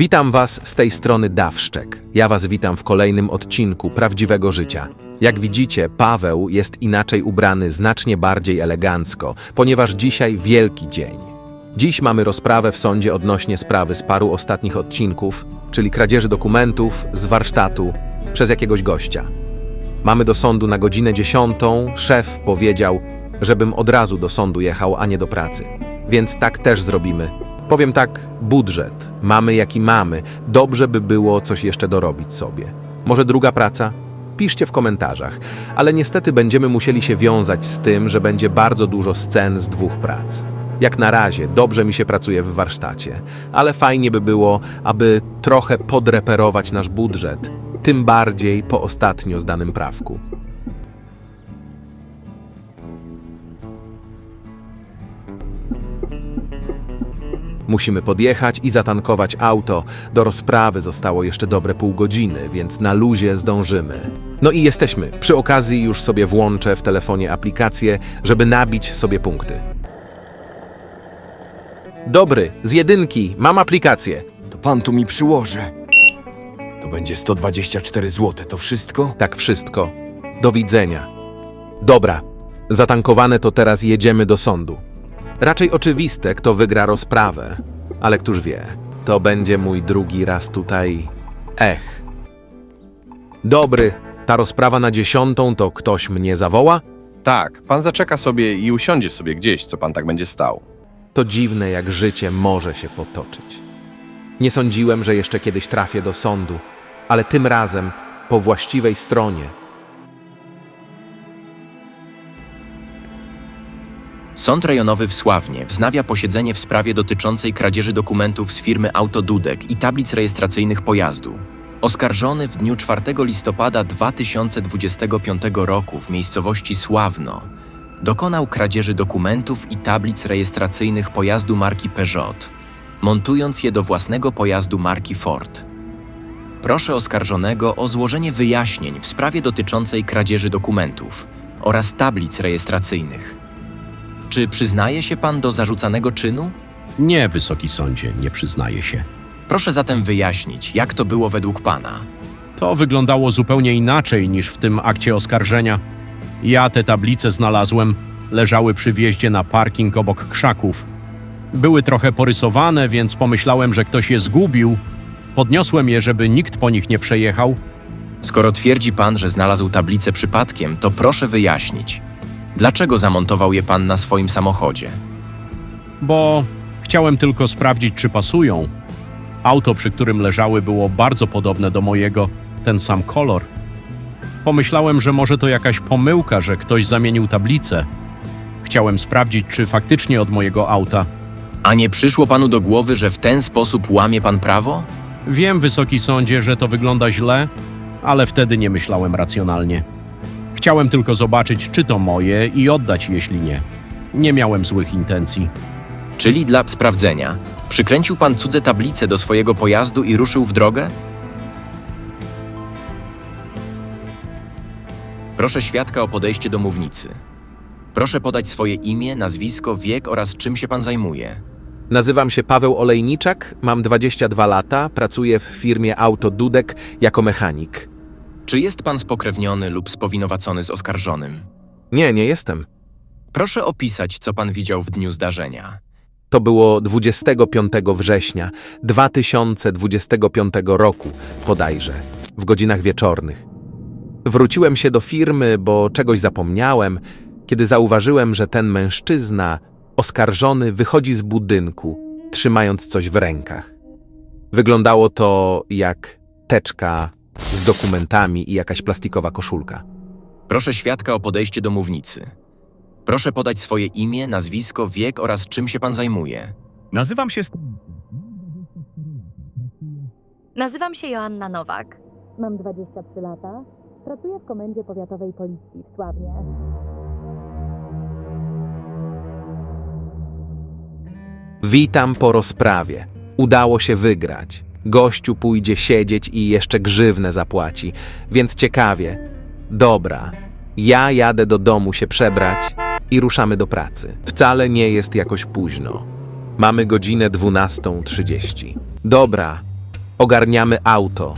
Witam Was z tej strony Dawszczek. Ja Was witam w kolejnym odcinku Prawdziwego Życia. Jak widzicie, Paweł jest inaczej ubrany, znacznie bardziej elegancko, ponieważ dzisiaj wielki dzień. Dziś mamy rozprawę w sądzie odnośnie sprawy z paru ostatnich odcinków, czyli kradzieży dokumentów z warsztatu przez jakiegoś gościa. Mamy do sądu na godzinę dziesiątą, szef powiedział, żebym od razu do sądu jechał, a nie do pracy. Więc tak też zrobimy. Powiem tak, budżet. Mamy jaki mamy. Dobrze by było coś jeszcze dorobić sobie. Może druga praca? Piszcie w komentarzach, ale niestety będziemy musieli się wiązać z tym, że będzie bardzo dużo scen z dwóch prac. Jak na razie dobrze mi się pracuje w warsztacie, ale fajnie by było, aby trochę podreperować nasz budżet, tym bardziej po ostatnio zdanym prawku. Musimy podjechać i zatankować auto. Do rozprawy zostało jeszcze dobre pół godziny, więc na luzie zdążymy. No i jesteśmy. Przy okazji już sobie włączę w telefonie aplikację, żeby nabić sobie punkty. Dobry, z jedynki, mam aplikację. To pan tu mi przyłoży. To będzie 124 zł, to wszystko? Tak wszystko. Do widzenia. Dobra, zatankowane to teraz jedziemy do sądu. Raczej oczywiste, kto wygra rozprawę, ale któż wie, to będzie mój drugi raz tutaj. Ech. Dobry, ta rozprawa na dziesiątą to ktoś mnie zawoła? Tak, pan zaczeka sobie i usiądzie sobie gdzieś, co pan tak będzie stał. To dziwne, jak życie może się potoczyć. Nie sądziłem, że jeszcze kiedyś trafię do sądu, ale tym razem po właściwej stronie. Sąd rejonowy w Sławnie wznawia posiedzenie w sprawie dotyczącej kradzieży dokumentów z firmy Autodudek i tablic rejestracyjnych pojazdu. Oskarżony w dniu 4 listopada 2025 roku w miejscowości Sławno dokonał kradzieży dokumentów i tablic rejestracyjnych pojazdu marki Peugeot, montując je do własnego pojazdu marki Ford. Proszę oskarżonego o złożenie wyjaśnień w sprawie dotyczącej kradzieży dokumentów oraz tablic rejestracyjnych. Czy przyznaje się pan do zarzucanego czynu? Nie, wysoki sądzie, nie przyznaję się. Proszę zatem wyjaśnić, jak to było według pana. To wyglądało zupełnie inaczej niż w tym akcie oskarżenia. Ja te tablice znalazłem, leżały przy wjeździe na parking obok krzaków. Były trochę porysowane, więc pomyślałem, że ktoś je zgubił. Podniosłem je, żeby nikt po nich nie przejechał. Skoro twierdzi pan, że znalazł tablicę przypadkiem, to proszę wyjaśnić. Dlaczego zamontował je pan na swoim samochodzie? bo chciałem tylko sprawdzić, czy pasują. Auto, przy którym leżały, było bardzo podobne do mojego, ten sam kolor. Pomyślałem, że może to jakaś pomyłka, że ktoś zamienił tablicę. Chciałem sprawdzić, czy faktycznie od mojego auta. A nie przyszło panu do głowy, że w ten sposób łamie pan prawo? Wiem, wysoki sądzie, że to wygląda źle, ale wtedy nie myślałem racjonalnie. Chciałem tylko zobaczyć, czy to moje i oddać, jeśli nie. Nie miałem złych intencji. Czyli dla sprawdzenia. Przykręcił pan cudze tablice do swojego pojazdu i ruszył w drogę? Proszę świadka o podejście do mównicy. Proszę podać swoje imię, nazwisko, wiek oraz czym się pan zajmuje. Nazywam się Paweł Olejniczak, mam 22 lata, pracuję w firmie Auto Dudek jako mechanik. Czy jest pan spokrewniony lub spowinowacony z oskarżonym? Nie, nie jestem. Proszę opisać, co pan widział w dniu zdarzenia. To było 25 września 2025 roku, bodajże, w godzinach wieczornych. Wróciłem się do firmy, bo czegoś zapomniałem, kiedy zauważyłem, że ten mężczyzna, oskarżony, wychodzi z budynku, trzymając coś w rękach. Wyglądało to jak teczka z dokumentami i jakaś plastikowa koszulka. Proszę świadka o podejście do mównicy. Proszę podać swoje imię, nazwisko, wiek oraz czym się pan zajmuje. Nazywam się. Nazywam się Joanna Nowak. Mam 23 lata. Pracuję w Komendzie Powiatowej Policji w Sławnie. Witam po rozprawie. Udało się wygrać. Gościu pójdzie siedzieć i jeszcze grzywnę zapłaci, więc ciekawie. Dobra, ja jadę do domu się przebrać i ruszamy do pracy. Wcale nie jest jakoś późno. Mamy godzinę 12.30. Dobra, Ogarniamy auto.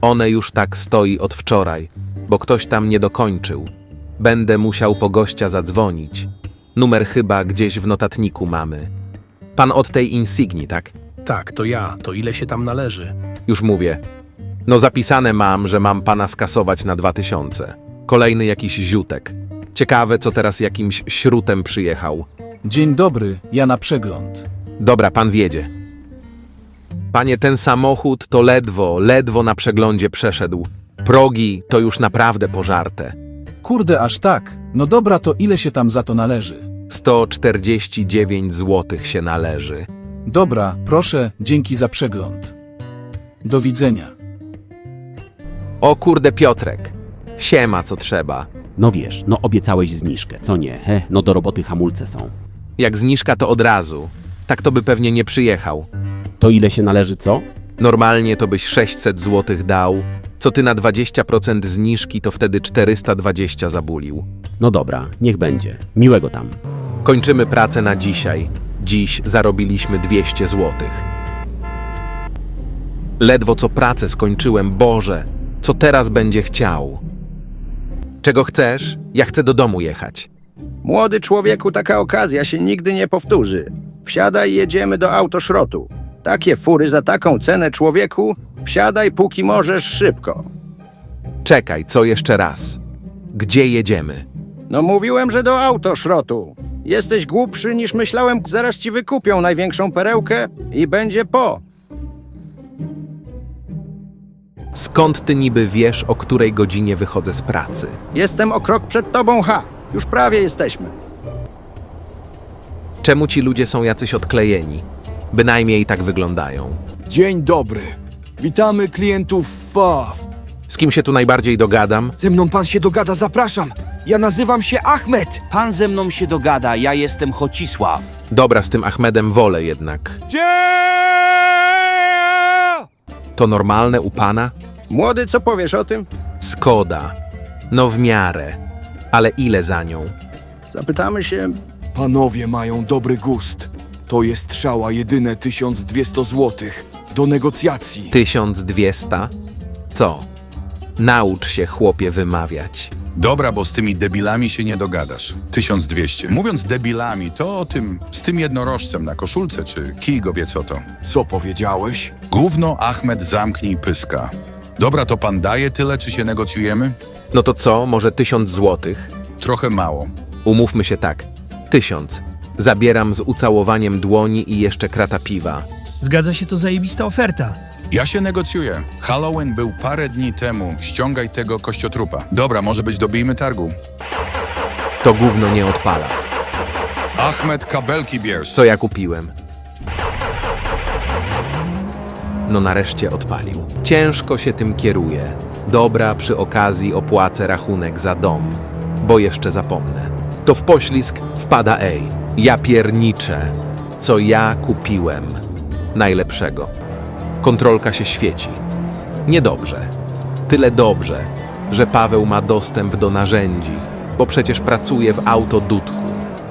One już tak stoi od wczoraj, bo ktoś tam nie dokończył. Będę musiał po gościa zadzwonić. Numer chyba gdzieś w notatniku mamy. Pan od tej insygnii, tak? Tak, to ja. To ile się tam należy? Już mówię. No zapisane mam, że mam pana skasować na dwa tysiące. Kolejny jakiś ziutek. Ciekawe, co teraz jakimś śrutem przyjechał. Dzień dobry, ja na przegląd. Dobra, pan wiedzie. Panie, ten samochód to ledwo, ledwo na przeglądzie przeszedł. Progi to już naprawdę pożarte. Kurde, aż tak. No dobra, to ile się tam za to należy? 149 złotych się należy. Dobra, proszę, dzięki za przegląd. Do widzenia. O kurde, Piotrek. Siema, co trzeba. No wiesz, no obiecałeś zniżkę, co nie? He, no do roboty hamulce są. Jak zniżka, to od razu. Tak to by pewnie nie przyjechał. To ile się należy, co? Normalnie to byś 600 złotych dał. Co ty na 20% zniżki, to wtedy 420 zabulił. No dobra, niech będzie. Miłego tam. Kończymy pracę na dzisiaj. Dziś zarobiliśmy 200 złotych. Ledwo co pracę skończyłem, Boże, co teraz będzie chciał? Czego chcesz? Ja chcę do domu jechać. Młody człowieku, taka okazja się nigdy nie powtórzy. Wsiadaj, jedziemy do autoszrotu. Takie fury za taką cenę człowieku, wsiadaj póki możesz szybko. Czekaj, co jeszcze raz? Gdzie jedziemy? No mówiłem, że do autoszrotu. Jesteś głupszy niż myślałem, zaraz ci wykupią największą perełkę i będzie po. Skąd ty niby wiesz, o której godzinie wychodzę z pracy? Jestem o krok przed tobą, ha. Już prawie jesteśmy. Czemu ci ludzie są jacyś odklejeni? Bynajmniej tak wyglądają. Dzień dobry. Witamy klientów FAW. Z kim się tu najbardziej dogadam? Ze mną pan się dogada, zapraszam. Ja nazywam się Ahmed. Pan ze mną się dogada, ja jestem Chocisław. Dobra, z tym Ahmedem wolę jednak. To normalne u pana? Młody, co powiesz o tym? Skoda. No w miarę. Ale ile za nią? Zapytamy się. Panowie mają dobry gust. To jest szała jedyne 1200 złotych. Do negocjacji. 1200? Co? Naucz się, chłopie, wymawiać. Dobra, bo z tymi debilami się nie dogadasz. 1200. Mówiąc debilami, to o tym, z tym jednorożcem na koszulce, czy kij go wie co to. Co powiedziałeś? Gówno Ahmed zamknij pyska. Dobra, to pan daje tyle, czy się negocjujemy? No to co, może 1000 złotych? Trochę mało. Umówmy się tak. 1000. Zabieram z ucałowaniem dłoni i jeszcze krata piwa. Zgadza się, to zajebista oferta. Ja się negocjuję. Halloween był parę dni temu. Ściągaj tego kościotrupa. Dobra, może być dobijmy targu. To gówno nie odpala. Ahmed, kabelki bierz. Co ja kupiłem? No nareszcie odpalił. Ciężko się tym kieruje. Dobra, przy okazji opłacę rachunek za dom, bo jeszcze zapomnę. To w poślizg wpada ej. Ja pierniczę. Co ja kupiłem? Najlepszego. Kontrolka się świeci. Niedobrze. Tyle dobrze, że Paweł ma dostęp do narzędzi, bo przecież pracuje w autodudku.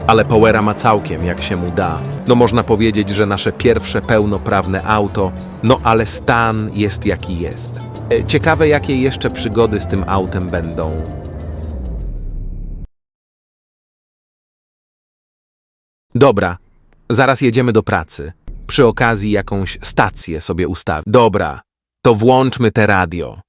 Ale Powera ma całkiem, jak się mu da. No można powiedzieć, że nasze pierwsze pełnoprawne auto, no ale stan jest jaki jest. E, Ciekawe, jakie jeszcze przygody z tym autem będą. Dobra, zaraz jedziemy do pracy. Przy okazji jakąś stację sobie ustawię. Dobra, to włączmy te radio.